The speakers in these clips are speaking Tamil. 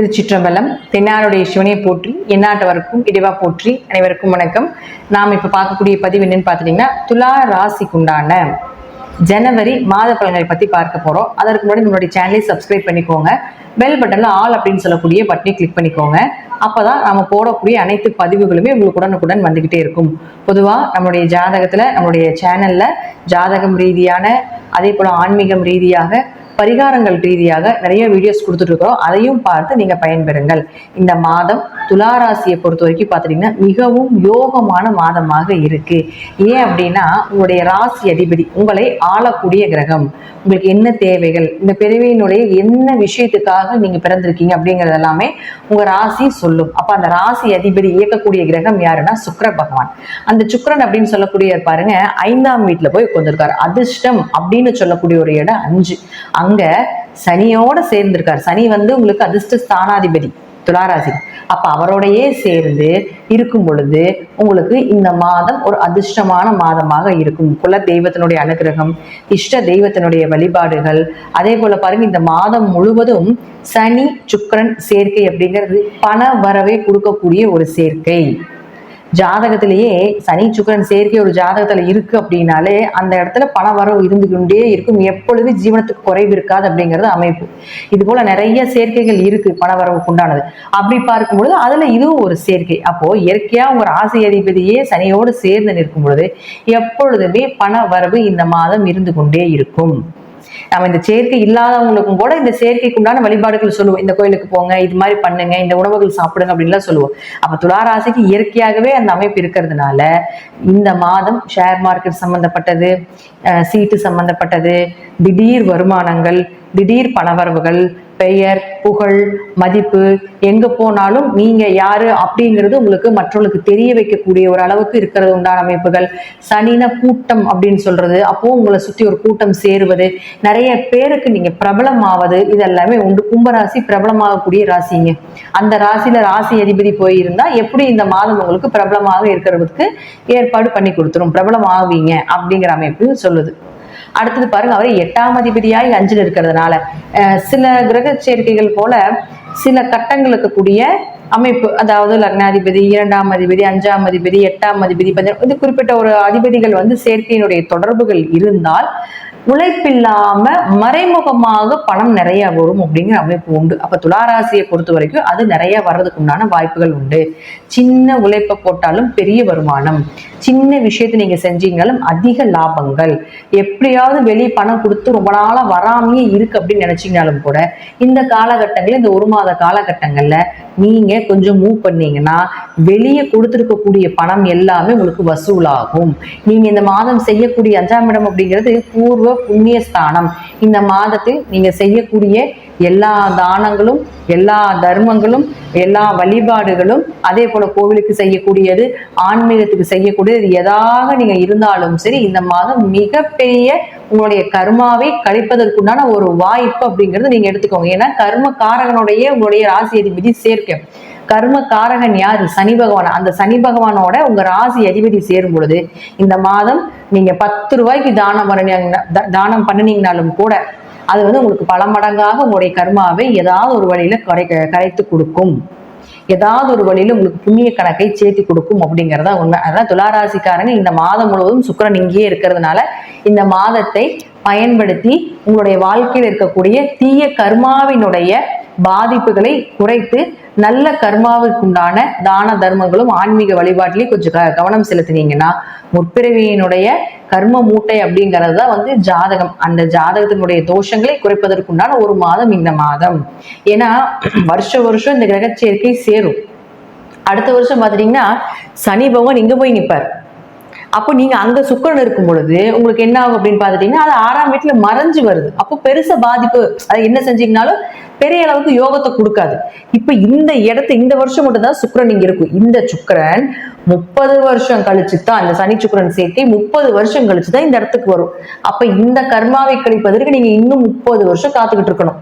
திருச்சிற்றம்பலம் தென்னாருடைய சிவனை போற்றி எந்நாட்டவருக்கும் இடிவா போற்றி அனைவருக்கும் வணக்கம். நாம் இப்போ பார்க்கக்கூடிய பதிவு என்னன்னு பார்த்துட்டிங்கன்னா துலா ராசிக்குண்டான ஜனவரி மாத பலன்களை பற்றி பார்க்க போகிறோம் அதற்கு முன்னாடி நம்மளுடைய சேனலை சப்ஸ்கிரைப் பண்ணிக்கோங்க. பெல் பட்டனில் ஆல் அப்படின்னு சொல்லக்கூடிய பட்டனை கிளிக் பண்ணிக்கோங்க. அப்போ தான் நம்ம போடக்கூடிய அனைத்து பதிவுகளுமே உங்களுக்கு உடனுக்குடன் வந்துக்கிட்டே இருக்கும். பொதுவாக நம்மளுடைய ஜாதகத்தில் நம்மளுடைய சேனலில் ஜாதகம் ரீதியான அதே போல் ஆன்மீகம் ரீதியாக பரிகாரங்கள் ரீதியாக நிறைய வீடியோஸ் கொடுத்துட்ருக்கோம் அதையும் பார்த்து நீங்க பயன்பெறுங்கள். இந்த மாதம் துளாராசியை பொறுத்த வரைக்கும் பார்த்துட்டிங்கன்னா மிகவும் யோகமான மாதமாக இருக்கு. ஏன் அப்படின்னா உங்களுடைய ராசி அதிபதி உங்களை ஆளக்கூடிய கிரகம். உங்களுக்கு என்ன தேவைகள் இந்த பிறவியினுடைய என்ன விஷயத்துக்காக நீங்க பிறந்திருக்கீங்க அப்படிங்கிறது எல்லாமே உங்க ராசி சொல்லும். அப்ப அந்த ராசி அதிபதி இயக்கக்கூடிய கிரகம் யாருன்னா சுக்கர பகவான். அந்த சுக்கரன் அப்படின்னு சொல்லக்கூடிய பாருங்க ஐந்தாம் வீட்டுல போய் உட்காந்துருக்காரு அதிர்ஷ்டம் அப்படின்னு சொல்லக்கூடிய ஒரு இடம் அஞ்சு. அங்க சனியோட சேர்ந்திருக்காரு. சனி வந்து உங்களுக்கு அதிர்ஷ்ட ஸ்தானாதிபதி துளாராசி. அப்ப அவரோடையே சேர்ந்து இருக்கும் பொழுது உங்களுக்கு இந்த மாதம் ஒரு அதிர்ஷ்டமான மாதமாக இருக்கும். குல தெய்வத்தினுடைய அனுகிரகம் இஷ்ட தெய்வத்தினுடைய வழிபாடுகள் அதே போல பாருங்க இந்த மாதம் முழுவதும் சனி சுக்கிரன் சேர்க்கை அப்படிங்கிறது பண வரவை கொடுக்கக்கூடிய ஒரு சேர்க்கை. ஜாதகத்திலேயே சனி சுக்கரன் சேர்க்கை ஒரு ஜாதகத்துல இருக்கு அப்படின்னாலே அந்த இடத்துல பண வரவு இருந்து கொண்டே இருக்கும். எப்பொழுது ஜீவனத்துக்கு குறைவு இருக்காது அப்படிங்கிறது அமைப்பு. இது போல நிறைய சேர்க்கைகள் இருக்கு பண வரவுக்கு உண்டானது. அப்படி பார்க்கும்பொழுது அதுல இதுவும் ஒரு சேர்க்கை. அப்போ இயற்கையா உங்க ராசி அதிபதியே சனியோடு சேர்ந்து நிற்கும் பொழுது எப்பொழுதுமே பண வரவு இந்த மாதம் இருந்து கொண்டே இருக்கும். நம்ம இந்த சேர்க்கை இல்லாதவங்களுக்கும் கூட இந்த சேர்க்கைக்கு உண்டான வழிபாடுகள் சொல்லுவோம். இந்த கோயிலுக்கு போங்க இது மாதிரி பண்ணுங்க இந்த உணவுகள் சாப்பிடுங்க அப்படின்லாம் சொல்லுவோம். அப்ப துளாராசிக்கு இயற்கையாகவே அந்த அமைப்பு இருக்கிறதுனால இந்த மாதம் ஷேர் மார்க்கெட் சம்பந்தப்பட்டது சீட்டு சம்பந்தப்பட்டது திடீர் வருமானங்கள் திடீர் பணவரவுகள் பெயர் புகழ் மதிப்பு எங்க போனாலும் நீங்க யாரு அப்படிங்கிறது உங்களுக்கு மற்றவங்களுக்கு தெரிய வைக்கக்கூடிய ஒரு அளவுக்கு இருக்கிறது உண்டான அமைப்புகள். சனின கூட்டம் அப்படின்னு சொல்றது. அப்போ உங்களை சுத்தி ஒரு கூட்டம் சேருவது. நிறைய பேருக்கு நீங்க பிரபலம் ஆவது இது எல்லாமே உண்டு. கும்பராசி பிரபலமாகக்கூடிய ராசிங்க. அந்த ராசியில ராசி அதிபதி போயிருந்தா எப்படி இந்த மாதம் உங்களுக்கு பிரபலமாக இருக்கிறதுக்கு ஏற்பாடு பண்ணி கொடுத்துரும். பிரபலம் ஆவீங்க அப்படிங்கிற அமைப்பு சொல்லுது. அடுத்தது பாருங்க அவர் எட்டாம் அதிபதியாய் அஞ்சில் இருக்கிறதுனால. சில கிரக சேர்க்கைகள் போல சில கட்டங்களுக்கு கூடிய அமைப்பு அதாவது லக்னாதிபதி இரண்டாம் அதிபதி அஞ்சாம் அதிபதி எட்டாம் அதிபதி பஞ்ச- இது குறிப்பிட்ட ஒரு அதிபதிகள் வந்து சேர்க்கையினுடைய தொடர்புகள் இருந்தால் உழைப்பில்லாம மறைமுகமாக பணம் நிறைய வரும் அப்படிங்கிற அமைப்பு உண்டு. அப்ப துளாராசியை பொறுத்த வரைக்கும் அது நிறைய வர்றதுக்கு உண்டான வாய்ப்புகள் உண்டு. சின்ன உழைப்பை போட்டாலும் பெரிய வருமானம். சின்ன விஷயத்தை நீங்க செஞ்சீங்களும் அதிக லாபங்கள். எப்படியாவது வெளியே பணம் கொடுத்து ரொம்ப நாளா வராமையே இருக்கு அப்படின்னு நினைச்சீங்கனாலும் கூட இந்த காலகட்டங்கள்ல இந்த ஒரு மாத காலகட்டங்கள்ல நீங்க கொஞ்சம் மூவ் பண்ணீங்கன்னா வெளியே கொடுத்துருக்கக்கூடிய பணம் எல்லாமே உங்களுக்கு வசூலாகும். நீங்க இந்த மாதம் செய்யக்கூடிய அஞ்சாம் இடம் அப்படிங்கிறது பூர்வ புண்ணிய ஸ்தானம் இந்த மாதத்தில் நீங்க செய்யக்கூடிய எல்லா தானங்களும் எல்லா தர்மங்களும் எல்லா வழிபாடுகளும் அதே போல கோவிலுக்கு செய்யக்கூடியது ஆன்மீகத்துக்கு செய்யக்கூடியது எதாக நீங்க இருந்தாலும் சரி இந்த மாதம் மிகப்பெரிய உங்களுடைய கர்மாவை கழிப்பதற்குண்டான ஒரு வாய்ப்பு அப்படிங்கிறது நீங்க எடுத்துக்கோங்க. ஏன்னா கர்ம காரகனுடைய உங்களுடைய ராசி அதிபதி சேர்க்க. கர்ம காரகன் யார்? சனி பகவான். அந்த சனி பகவானோட உங்க ராசி அதிபதி சேரும் பொழுது இந்த மாதம் நீங்க பத்து ரூபாய்க்கு தானம் பண்ணினீங்கன்னா த- தானம் பண்ணினீங்கனாலும் கூட அது வந்து உங்களுக்கு பல மடங்காக உங்களுடைய கர்மாவை ஏதாவது ஒரு வழியில கரை கரைத்து கொடுக்கும். ஏதாவது ஒரு வழியில உங்களுக்கு புண்ணிய கணக்கை சேர்த்து கொடுக்கும் அப்படிங்கிறதா உண்மை. அதனால துளாராசிக்காரங்க இந்த மாதம் முழுவதும் சுக்கிரன் இங்கேயே இருக்கிறதுனால இந்த மாதத்தை பயன்படுத்தி உங்களுடைய வாழ்க்கையில் இருக்கக்கூடிய தீய கர்மாவினுடைய பாதிப்புகளை குறைத்து நல்ல கர்மாவிற்குண்டான தான தர்மங்களும் ஆன்மீக வழிபாட்டிலையும் கொஞ்சம் க- கவனம் செலுத்தினீங்கன்னா முற்பிறவியினுடைய கர்ம மூட்டை அப்படிங்கிறது தான் வந்து ஜாதகம். அந்த ஜாதகத்தினுடைய தோஷங்களை குறைப்பதற்குண்டான ஒரு மாதம் இந்த மாதம். ஏன்னா வருஷ வருஷம் இந்த கிரக சேர்க்கை சேரும். அடுத்த வருஷம் பாத்தீங்கன்னா சனி பகவான் இங்க போய் நிற்பார் அப்போ நீங்க அங்க சுக்கிரன் இருக்கும் பொழுது உங்களுக்கு என்ன ஆகும் அப்படின்னு பார்த்துட்டீங்கன்னா அது ஆறாம் வீட்டுல மறைஞ்சு வருது. அப்போ பெருசா பாதிப்பு அதை என்ன செஞ்சீங்கனாலும் பெரிய அளவுக்கு யோகத்தை கொடுக்காது. இப்ப இந்த இடத்து இந்த வருஷம் மட்டும் தான் இங்க இருக்கும். இந்த சுக்கிரன் முப்பது வருஷம் கழிச்சு தான் இந்த சனி சுக்கரன் சேர்க்கை முப்பது வருஷம் கழிச்சு தான் இந்த இடத்துக்கு வரும். அப்ப இந்த கர்மாவை கழிப்பதற்கு நீங்க இன்னும் முப்பது வருஷம் காத்துக்கிட்டு இருக்கணும்.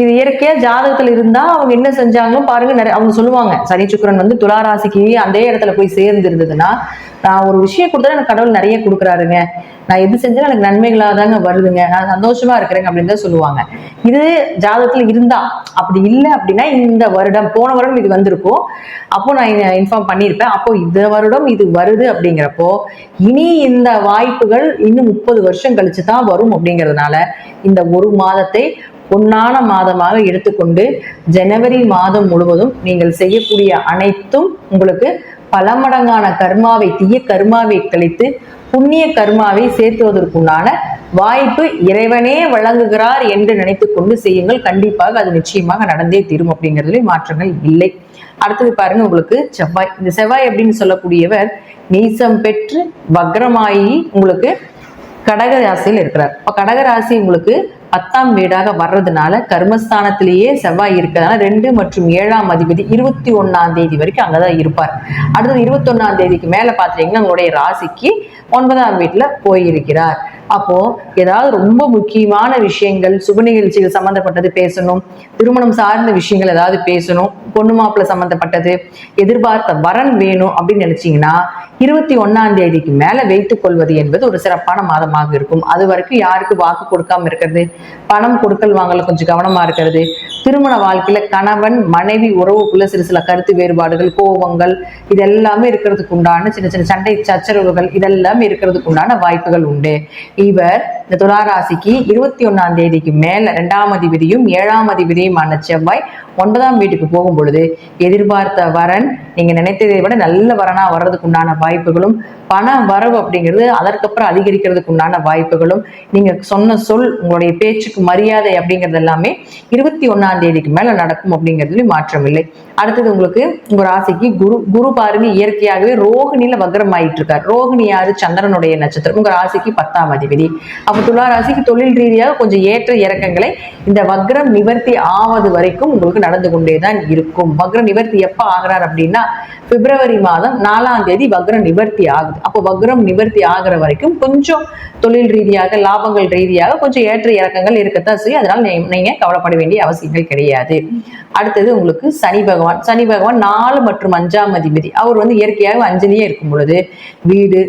இது இயற்கையா ஜாதகத்துல இருந்தா அவங்க என்ன செஞ்சாங்களோ பாருங்க நிறைய அவங்க சொல்லுவாங்க. சனி சுக்கரன் வந்து துலா ராசிக்கு அதே இடத்துல போய் சேர்ந்து இருந்ததுன்னா நான் ஒரு விஷயம் கொடுத்தா எனக்கு கடவுள் நிறைய கொடுக்குறாருங்க. நான் எது செஞ்சாலும் எனக்கு நன்மைகளாக தாங்க வருதுங்க. நான் சந்தோஷமா இருக்கிறேங்க அப்படின்னு தான் சொல்லுவாங்க. இது ஜாதகத்துல இருந்தா. அப்படி இல்லை அப்படின்னா இந்த வருடம் போன வருடம் இது வந்திருக்கும் அப்போ நான் இன்ஃபார்ம் பண்ணியிருப்பேன். அப்போ இந்த வருடம் இது வருது அப்படிங்கிறப்போ இனி இந்த வாய்ப்புகள் இன்னும் முப்பது வருஷம் கழிச்சு தான் வரும் அப்படிங்கிறதுனால இந்த ஒரு மாதத்தை பொன்னான மாதமாக எடுத்துக்கொண்டு ஜனவரி மாதம் முழுவதும் நீங்கள் செய்யக்கூடிய அனைத்தும் உங்களுக்கு பல மடங்கான கர்மாவை தீய கர்மாவை கழித்து புண்ணிய கர்மாவை சேர்த்துவதற்குண்டான வாய்ப்பு இறைவனே வழங்குகிறார் என்று நினைத்து கொண்டு செய்யுங்கள். கண்டிப்பாக அது நிச்சயமாக நடந்தே தீரும் அப்படிங்கிறதுல மாற்றங்கள் இல்லை. அடுத்தது பாருங்க உங்களுக்கு செவ்வாய். இந்த செவ்வாய் அப்படின்னு சொல்லக்கூடியவர் நீசம் பெற்று வக்ரமாயி உங்களுக்கு கடகராசியில் இருக்கிறார். இப்போ கடகராசி உங்களுக்கு பத்தாம் வீடாக வர்றதுனால கர்மஸ்தானத்திலேயே செவ்வாய் இருக்கிறதுனால ரெண்டு மற்றும் ஏழாம் அதிபதி இருபத்தி ஒன்னாம் தேதி வரைக்கும் அங்கதான் இருப்பார். அடுத்தது இருபத்தி ஒன்னாம் தேதிக்கு மேல பாத்தீங்கன்னா உங்களுடைய ராசிக்கு ஒன்பதாம் வீட்டுல போயிருக்கிறார். அப்போ ஏதாவது ரொம்ப முக்கியமான விஷயங்கள் சுப நிகழ்ச்சிகள் சம்பந்தப்பட்டது பேசணும். திருமணம் சார்ந்த விஷயங்கள் ஏதாவது பேசணும். பொண்ணு மாப்பிள்ள சம்பந்தப்பட்டது. எதிர்பார்த்த வரன் வேணும் அப்படின்னு நினைச்சீங்கன்னா இருபத்தி ஒன்னாம் தேதிக்கு மேல வைத்துக் கொள்வது என்பது ஒரு சிறப்பான மாதமாக இருக்கும். அது வரைக்கும் யாருக்கு வாக்கு கொடுக்காம இருக்கிறது? பணம் கொடுக்கல் வாங்கல கொஞ்சம் கவனமா இருக்கிறது. திருமண வாழ்க்கையில கணவன் மனைவி உறவுக்குள்ள சிறு சில கருத்து வேறுபாடுகள் கோபங்கள் இதெல்லாமே இருக்கிறதுக்கு உண்டான சின்ன சின்ன சண்டை சச்சரவுகள் இதெல்லாமே இருக்கிறதுக்கு உண்டான வாய்ப்புகள் உண்டு. இவர் இந்த துளாராசிக்கு இருபத்தி ஒன்னாம் தேதிக்கு மேல இரண்டாம் அதிபதியும் ஏழாம் அதிபதியுமான செவ்வாய் ஒன்பதாம் வீட்டுக்கு போகும் பொழுது எதிர்பார்த்த வரன் நீங்க நினைத்ததை விட நல்ல வரனா வர்றதுக்கு உண்டான வாய்ப்புகளும் பண வரவு அப்படிங்கிறது அதற்கப்புறம் அதிகரிக்கிறதுக்கு உண்டான வாய்ப்புகளும் நீங்க சொன்ன சொல் உங்களுடைய பேச்சுக்கு மரியாதை அப்படிங்கிறது எல்லாமே இருபத்தி ஒன்னாம் தேதிக்கு மேல நடக்கும் அப்படிங்கிறதுலயும் மாற்றம் இல்லை. அடுத்தது உங்களுக்கு உங்க ராசிக்கு குரு குரு பாருங்க இயற்கையாகவே ரோகிணியில வக்ரம் ஆயிட்டு இருக்கார் ரோகிணி யாரு? சந்திரனுடைய நட்சத்திரம். உங்க ராசிக்கு பத்தாம் அதிபதி. அப்ப துலா ராசிக்கு தொழில் ரீதியாக கொஞ்சம் ஏற்ற இறக்கங்களை இந்த வக்ரம் நிவர்த்தி ஆவது வரைக்கும் உங்களுக்கு நடந்து கொண்டே தான் இருக்கும். வக்ரம் நிவர்த்தி எப்ப ஆகிறார் அப்படின்னா பிப்ரவரி மாதம் நாலாம் தேதி வக்ரம் நிவர்த்தி ஆகுது. அப்போ வக்ரம் நிவர்த்தி ஆகிற வரைக்கும் கொஞ்சம் தொழில் ரீதியாக லாபங்கள் ரீதியாக கொஞ்சம் ஏற்ற இறக்கங்கள் இருக்கத்தான் செய்யும். அதனால நீங்கள் நீங்க கவலைப்பட வேண்டிய அவசியங்கள் கிடையாது. அடுத்தது உங்களுக்கு சனி பகவான். சனி பகவான் நாலு மற்றும் அஞ்சாம் அதிபதி. அவர் வந்து இயற்கையாக அஞ்சலியே இருக்கும் பொழுது வீடு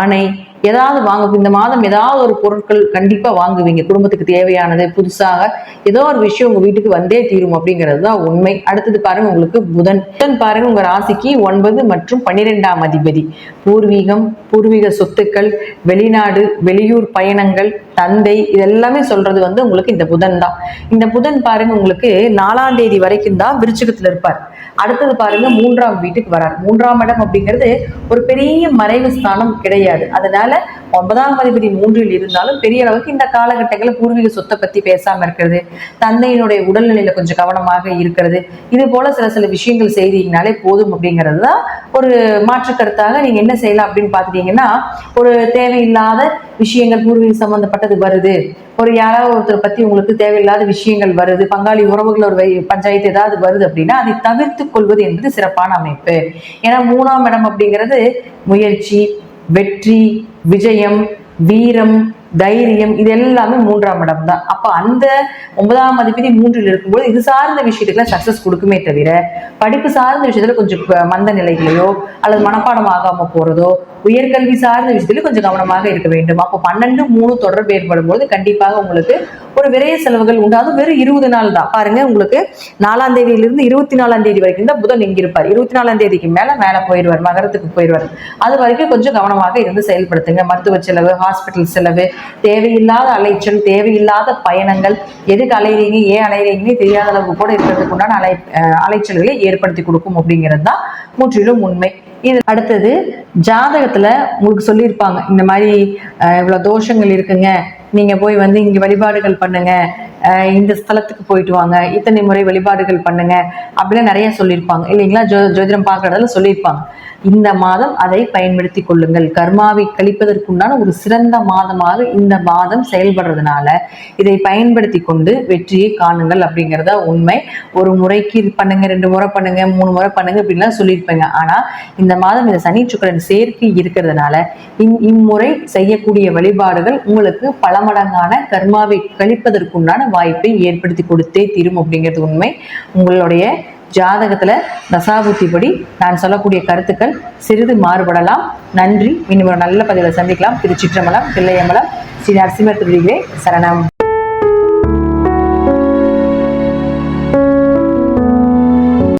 மனை ஏதாவது வாங்க இந்த மாதம் ஏதாவது ஒரு பொருட்கள் கண்டிப்பா வாங்குவீங்க. குடும்பத்துக்கு தேவையானது புதுசாக ஏதோ ஒரு விஷயம் உங்க வீட்டுக்கு வந்தே தீரும் அப்படிங்கிறது தான் உண்மை. அடுத்தது பாருங்க உங்களுக்கு புதன். புதன் பாருங்க உங்க ராசிக்கு ஒன்பது மற்றும் பன்னிரெண்டாம் அதிபதி. பூர்வீகம் பூர்வீக சொத்துக்கள் வெளிநாடு வெளியூர் பயணங்கள் தந்தை இதெல்லாமே சொல்றது வந்து உங்களுக்கு இந்த புதன் தான். இந்த புதன் பாருங்க உங்களுக்கு நாலாம் தேதி வரைக்கும் தான் விருச்சிகத்துல இருப்பார். அடுத்தது பாருங்க மூன்றாம் வீட்டுக்கு வரார். மூன்றாம் இடம் அப்படிங்கிறது ஒரு பெரிய மறைவு ஸ்தானம் கிடையாது. அதனால ஒன்பதாம் அதிபதி மூன்றில் இருந்தாலும் பெரிய அளவுக்கு இந்த காலகட்டங்களில் பூர்வீக சொத்தை பத்தி பேசாம இருக்கிறது தந்தையினுடைய உடல்நிலையில கொஞ்சம் கவனமாக இருக்கிறது. இது போல சில சில விஷயங்கள் செய்தீங்கனாலே போதும் அப்படிங்கிறது தான் ஒரு மாற்று கருத்தாக நீங்க என்ன செய்யலாம் அப்படின்னு பாத்துட்டீங்கன்னா ஒரு தேவையில்லாத விஷயங்கள் பூர்வீக சம்பந்தப்பட்டது வருது. ஒரு யாராவது ஒருத்தர் பத்தி உங்களுக்கு தேவையில்லாத விஷயங்கள் வருது. பங்காளி உறவுகள் ஒரு வை- பஞ்சாயத்து ஏதாவது வருது அப்படின்னா அதை தவிர்த்து கொள்வது என்பது சிறப்பான அமைப்பு. ஏன்னா மூணாம் இடம் அப்படிங்கிறது முயற்சி வெற்றி விஜயம் வீரம் தைரியம் இது எல்லாமே மூன்றாம் இடம் தான் அப்ப அந்த ஒன்பதாம் அதிபதி மூன்றில் இருக்கும்போது இது சார்ந்த விஷயத்துக்குலாம் சக்சஸ் கொடுக்குமே தவிர படிப்பு சார்ந்த விஷயத்துல கொஞ்சம் மந்த நிலைகளையோ அல்லது மனப்பாடம் ஆகாம போறதோ உயர்கல்வி சார்ந்த விஷயத்துல கொஞ்சம் கவனமாக இருக்க வேண்டும். அப்போ பன்னெண்டு மூணு தொடர்பு ஏற்படும் போது கண்டிப்பாக உங்களுக்கு ஒரு விரைய செலவுகள் உண்டு. அதுவும் வெறும் இருபது நாள் தான். பாருங்க உங்களுக்கு நாலாம் தேதியிலிருந்து இருபத்தி நாலாம் தேதி வரைக்கும் தான் புதன் இங்கிருப்பார். இருபத்தி நாலாம் தேதிக்கு மேல மேல போயிடுவார் மகரத்துக்கு போயிடுவார். அது வரைக்கும் கொஞ்சம் கவனமாக இருந்து செயல்படுத்துங்க. மருத்துவ செலவு ஹாஸ்பிட்டல் செலவு தேவையில்லாத அலைச்சல் தேவையில்லாத பயணங்கள் எதுக்கு அலைகிறீங்க ஏன் அலைகிறீங்கன்னு தெரியாத அளவுக்கு கூட இருக்கிறதுக்கு உண்டான அலை அலைச்சல்களை ஏற்படுத்தி கொடுக்கும் அப்படிங்கிறது தான் முற்றிலும் உண்மை. இது அடுத்தது ஜாதகத்துல உங்களுக்கு சொல்லியிருப்பாங்க இந்த மாதிரி அஹ், இவ்வளவு தோஷங்கள் இருக்குங்க நீங்க போய் வந்து இங்க வழிபாடுகள் பண்ணுங்க இந்த ஸ்தலத்துக்கு போயிட்டு வாங்க. இத்தனை முறை வழிபாடுகள் பண்ணுங்க அப்படிலாம் நிறைய சொல்லியிருப்பாங்க. இல்லைங்களா? ஜோ ஜோதிடம் பார்க்கறதுல சொல்லியிருப்பாங்க. இந்த மாதம் அதை பயன்படுத்தி கொள்ளுங்கள். கர்மாவை கழிப்பதற்குண்டான ஒரு சிறந்த மாதமாக இந்த மாதம் செயல்படுறதுனால இதை பயன்படுத்தி கொண்டு வெற்றியை காணுங்கள் அப்படிங்கிறத உண்மை. ஒரு முறைக்கு பண்ணுங்க ரெண்டு முறை பண்ணுங்க மூணு முறை பண்ணுங்க அப்படின்லாம் சொல்லியிருப்பேங்க. ஆனா இந்த மாதம் இந்த சனி சுக்கிரன் சேர்க்கை இருக்கிறதுனால இம் இம்முறை செய்யக்கூடிய வழிபாடுகள் உங்களுக்கு பல மடங்கான கர்மாவை கழிப்பதற்குண்டான வாய்ப்பை ஏற்படுத்தி கொடுத்தே தீரும் அப்படிங்கிறது உண்மை. உங்களுடைய ஜாதகத்துல தசாபுத்திப்படி நான் சொல்லக்கூடிய கருத்துக்கள் சிறிது மாறுபடலாம். நன்றி. இன்னும் ஒரு நல்ல பதிவில் சந்திக்கலாம். திருச்சிற்றம்பலம் தில்லையம்பலம் ஸ்ரீ நரசிம்ம சரணம்.